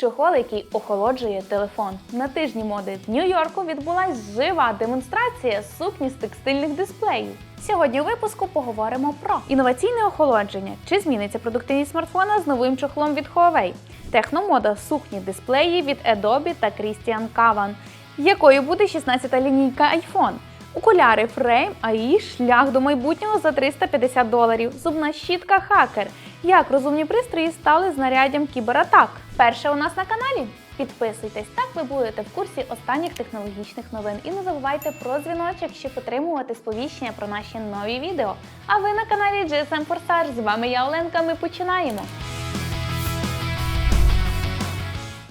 чохол, який охолоджує телефон. На тижні моди в Нью-Йорку відбулась жива демонстрація сукні з текстильних дисплеїв. Сьогодні у випуску поговоримо про інноваційне охолодження, чи зміниться продуктивність смартфона з новим чохлом від Huawei, техномода сукні дисплеї від Adobe та Christian Kavan, якою буде 16-та лінійка iPhone. Окуляри Frame AI шлях до майбутнього за 350 доларів. Зубна щітка хакер. Як розумні пристрої стали знаряддям кібератак. Перше у нас на каналі. Підписуйтесь, так ви будете в курсі останніх технологічних новин. І не забувайте про дзвіночок, щоб отримувати сповіщення про наші нові відео. А ви на каналі GSM Forsage. З вами я Оленка. Ми починаємо.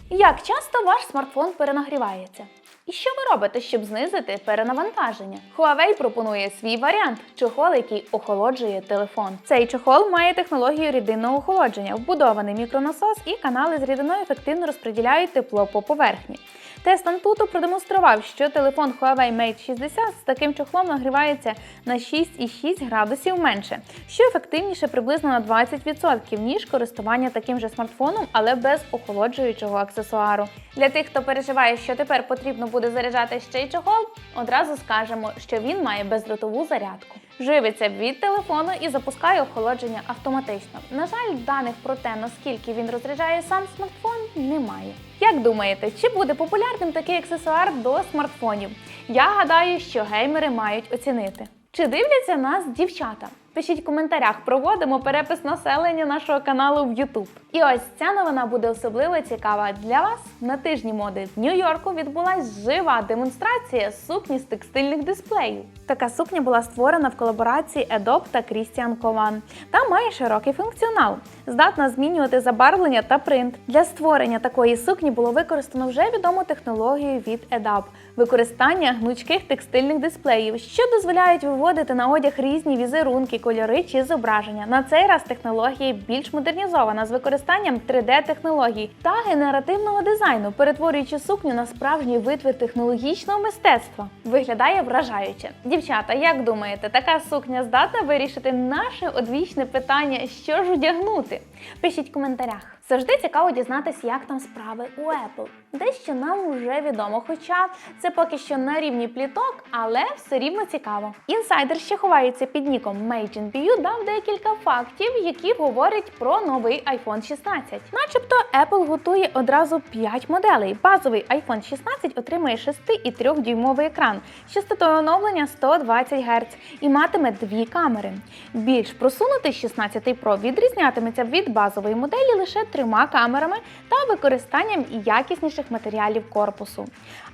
Як часто ваш смартфон перенагрівається? І що ви робите, щоб знизити перенавантаження? Huawei пропонує свій варіант чохол, який охолоджує телефон. Цей чохол має технологію рідинного охолодження, вбудований мікронасос і канали з рідиною ефективно розподіляють тепло по поверхні. Тест Antutu продемонстрував, що телефон Huawei Mate 60 з таким чохлом нагрівається на 6,6 градусів менше, що ефективніше приблизно на 20%, ніж користування таким же смартфоном, але без охолоджуючого аксесуару. Для тих, хто переживає, що тепер потрібно буде заряджати ще й чохол, одразу скажемо, що він має бездротову зарядку. Живиться від телефону і запускає охолодження автоматично. На жаль, даних про те, наскільки він розряджає сам смартфон, немає. Як думаєте, чи буде популярним такий аксесуар до смартфонів? Я гадаю, що геймери мають оцінити. Чи дивляться нас дівчата? Пишіть в коментарях, проводимо перепис населення нашого каналу в YouTube. І ось ця новина буде особливо цікава для вас. На тижні моди в Нью-Йорку відбулась жива демонстрація сукні з текстильних дисплеїв. Така сукня була створена в колаборації Adobe та Christian Kovan та має широкий функціонал, здатна змінювати забарвлення та принт. Для створення такої сукні було використано вже відому технологію від Adobe – використання гнучких текстильних дисплеїв, що дозволяють виводити на одяг різні візерунки, кольори чи зображення. На цей раз технологія більш модернізована з використанням 3D-технологій та генеративного дизайну, перетворюючи сукню на справжній витвір технологічного мистецтва. Виглядає вражаюче. Дівчата, як думаєте, така сукня здатна вирішити наше одвічне питання, що ж одягнути? Пишіть в коментарях. Завжди цікаво дізнатися, як там справи у Apple. Дещо нам вже відомо, хоча це поки що на рівні пліток, але все рівно цікаво. Інсайдер, що ховається під ніком MageNPU, дав декілька фактів, які говорять про новий iPhone 16. Начебто Apple готує одразу 5 моделей. Базовий iPhone 16 отримує 6,3 дюймовий екран з частотою оновлення 120 Гц і матиме дві камери. Більш просунутий 16 Pro відрізнятиметься від базової моделі лише трьома камерами та використанням якісніших матеріалів корпусу.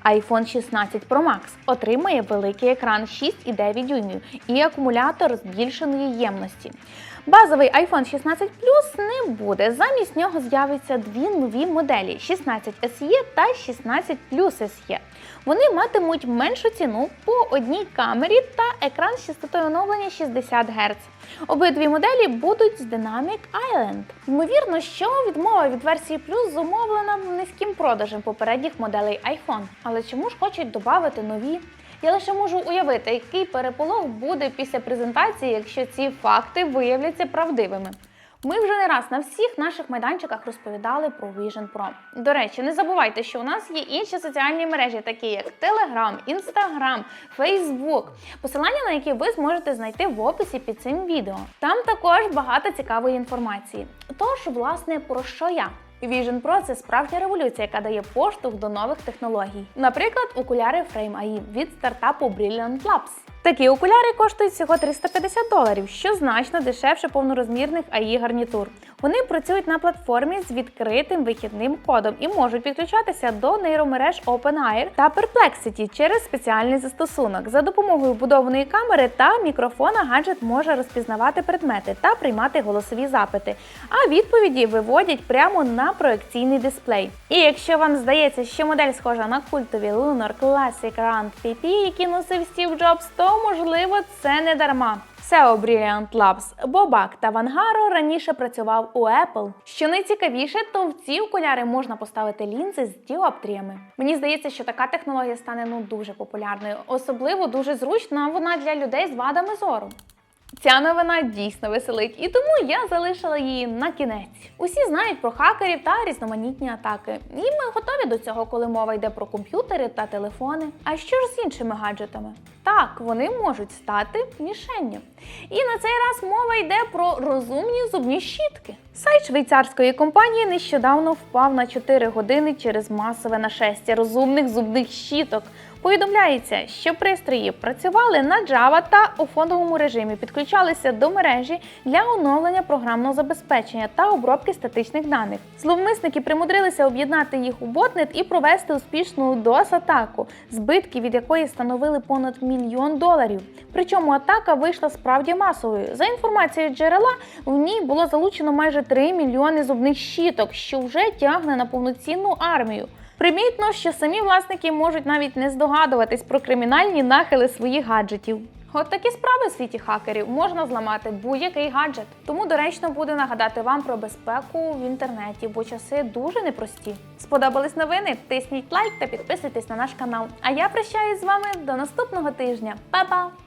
iPhone 16 Pro Max отримає великий екран 6,9 дюймів і акумулятор збільшеної ємності. Базовий iPhone 16 Plus не буде. Замість нього з'явиться дві нові моделі 16 SE та 16 Plus SE. Вони матимуть меншу ціну по одній камері та екран з частотою оновлення 60 Гц. Обидві моделі будуть з Dynamic Island. Ймовірно, що відмова від версії Plus зумовлена низьким продажем попередніх моделей iPhone. Але чому ж хочуть додати нові? Я лише можу уявити, який переполох буде після презентації, якщо ці факти виявляться правдивими. Ми вже не раз на всіх наших майданчиках розповідали про Vision Pro. До речі, не забувайте, що у нас є інші соціальні мережі, такі як Telegram, Instagram, Facebook, посилання на які ви зможете знайти в описі під цим відео. Там також багато цікавої інформації. Тож, власне, про що я? Vision Pro – це справжня революція, яка дає поштовх до нових технологій. Наприклад, окуляри Frame AI від стартапу Brilliant Labs. Такі окуляри коштують всього 350 доларів, що значно дешевше повнорозмірних AI гарнітур. Вони працюють на платформі з відкритим вихідним кодом і можуть підключатися до нейромереж OpenAir та Perplexity через спеціальний застосунок. За допомогою вбудованої камери та мікрофона гаджет може розпізнавати предмети та приймати голосові запити, а відповіді виводять прямо на проекційний дисплей. І якщо вам здається, що модель схожа на культові Lunar Classic Round PP, які носив Стів Джобс, то можливо це не дарма. SEO Brilliant Labs Бобак та Вангаро раніше працював у Apple. Що найцікавіше, то в ці окуляри можна поставити лінзи з діоптріями. Мені здається, що така технологія стане ну дуже популярною, особливо дуже зручна вона для людей з вадами зору. Ця новина дійсно веселить, і тому я залишила її на кінець. Усі знають про хакерів та різноманітні атаки. І ми готові до цього, коли мова йде про комп'ютери та телефони. А що ж з іншими гаджетами? Так, вони можуть стати мішенню. І на цей раз мова йде про розумні зубні щітки. Сайт швейцарської компанії нещодавно впав на 4 години через масове нашестя розумних зубних щіток. Повідомляється, що пристрої працювали на Java та у фоновому режимі, підключалися до мережі для оновлення програмного забезпечення та обробки статичних даних. Зловмисники примудрилися об'єднати їх у ботнет і провести успішну DOS-атаку, збитки від якої становили понад мільйон доларів. Причому атака вийшла справді масовою. За інформацією джерела, в ній було залучено майже 3 мільйони зубних щіток, що вже тягне на повноцінну армію. Примітно, що самі власники можуть навіть не здогадуватись про кримінальні нахили своїх гаджетів. От такі справи в світі хакерів можна зламати будь-який гаджет. Тому доречно буде нагадати вам про безпеку в інтернеті, бо часи дуже непрості. Сподобались новини? Тисніть лайк та підписуйтесь на наш канал. А я прощаюсь з вами до наступного тижня. Па-па!